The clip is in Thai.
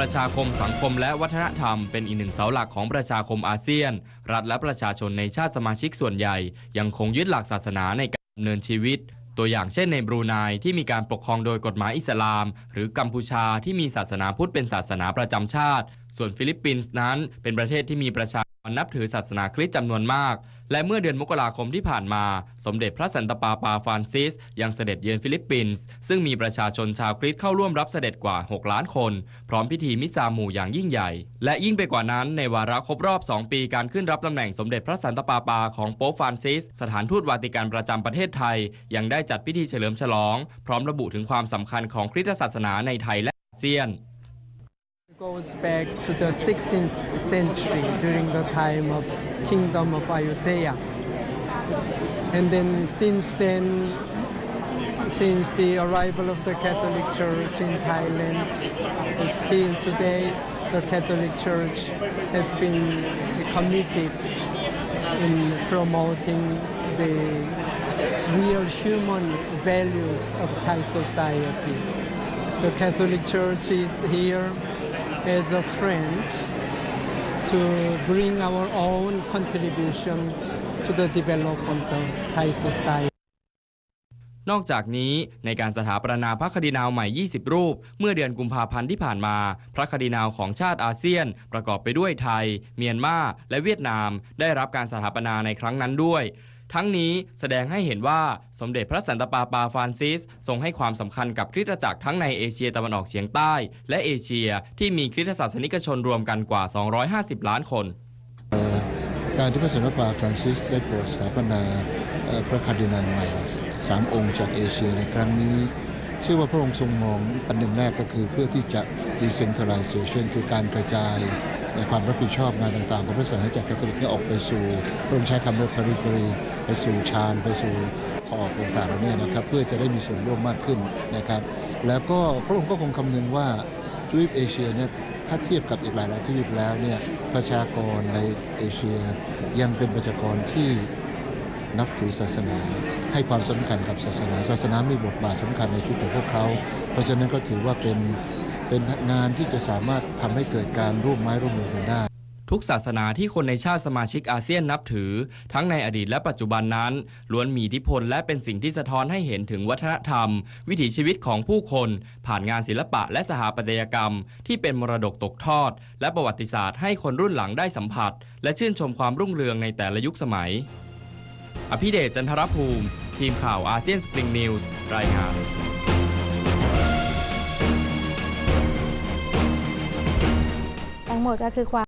ประชาคมสังคมและวัฒนธรรมเป็นอีกหนึ่งเสาหลักของประชาคมอาเซียน รัฐและประชาชนในชาติสมาชิกส่วนใหญ่ ยังคงยึดหลักศาสนาในการดำเนินชีวิต ตัวอย่างเช่นในบรูไนที่มีการปกครองโดยกฎหมายอิสลาม หรือกัมพูชาที่มีศาสนาพุทธเป็นศาสนาประจำชาติ ส่วนฟิลิปปินส์นั้นเป็นประเทศที่มีประชา กรนับถือศาสนาคริสต์จำนวนมาก และเมื่อเดือนมกราคมที่ผ่านมา สมเด็จพระสันตะปาปาฟรานซิส ยังเสด็จเยือนฟิลิปปินส์ ซึ่งมีประชาชนชาวคริสต์เข้าร่วมรับเสด็จกว่า 6 ล้านคน พร้อมพิธีมิซาหมู่อย่างยิ่งใหญ่ และยิ่งไปกว่านั้นในวาระครบรอบ 2 ปีการขึ้นรับตำแหน่งสมเด็จพระสันตะปาปาของโป๊ปฟรานซิส สถานทูตวาติกันประจำประเทศไทย ยังได้จัดพิธีเฉลิมฉลอง พร้อมระบุถึงความสำคัญของคริสตศาสนาในไทยและอาเซียน goes back to the 16th century during the time of Kingdom of Ayutthaya. And then since then, since the arrival of the Catholic Church in Thailand till today, the Catholic Church has been committed in promoting the real human values of Thai society. The Catholic Church is here as a friend to bring our own contribution to the development of Thai society. นอกจากนี้ในการสถาปนาพระคดีนาวใหม่ 20 รูป เมื่อเดือนกุมภาพันธ์ที่ผ่านมา พระคดีนาวของชาติอาเซียน ประกอบไปด้วยไทย เมียนมาและเวียดนาม ได้รับการสถาปนาในครั้งนั้นด้วย ทั้งนี้แสดงให้เห็นว่าสมเด็จพระสันตะปาปาฟรานซิส ทรงให้ความสำคัญกับคริสตจักรทั้งในเอเชียตะวันออกเฉียงใต้ และเอเชียที่มีคริสตศาสนิกชนรวมกันกว่า 250 ล้านคน การที่พระสันตะปาฟรานซิสได้โปรดสถาปนาพระคาร์ดินัลใหม่สามองค์จากเอเชียในครั้งนี้เชื่อว่าพระองค์ทรงมองอันหนึ่งแรกก็คือเพื่อที่จะ decentralization คือการกระจาย ในความรับผิดชอบงานต่างๆของพระศาสนาจักรแคทอลิกเนี่ยออกไปสู่ระองค์ใช้คำว่า periphery ไปสู่ชานไปสู่ขอบต่างๆเหล่านี้นะครับเพื่อจะได้มีส่วนร่วมมากขึ้นนะครับ แล้วก็พระองค์ก็คงคำนึงว่าทวีปเอเชียเนี่ยถ้าเทียบกับอีกหลายๆทวีปแล้วเนี่ยประชากรในเอเชีย ยังเป็นประชากรที่นับถือศาสนา ให้ความสำคัญกับศาสนา ศาสนามีบทบาทสำคัญในชีวิตของพวกเขา เพราะฉะนั้นก็ถือว่าเป็น เป็นงานที่จะสามารถทำให้เกิดการร่วมไม้ร่วมมือกันได้ทุกศาสนาที่คนในชาติสมาชิกอาเซียนนับถือ ทั้งในอดีตและปัจจุบันนั้น ล้วนมีอิทธิพลและเป็นสิ่งที่สะท้อนให้เห็นถึงวัฒนธรรม วิถีชีวิตของผู้คน ผ่านงานศิลปะและสถาปัตยกรรม ที่เป็นมรดกตกทอด และประวัติศาสตร์ให้คนรุ่นหลังได้สัมผัส และชื่นชมความรุ่งเรืองในแต่ละยุคสมัย อภิเดชจันทรภูมิ ทีมข่าวอาเซียนสปริงนิวส์รายงาน ก็คือความ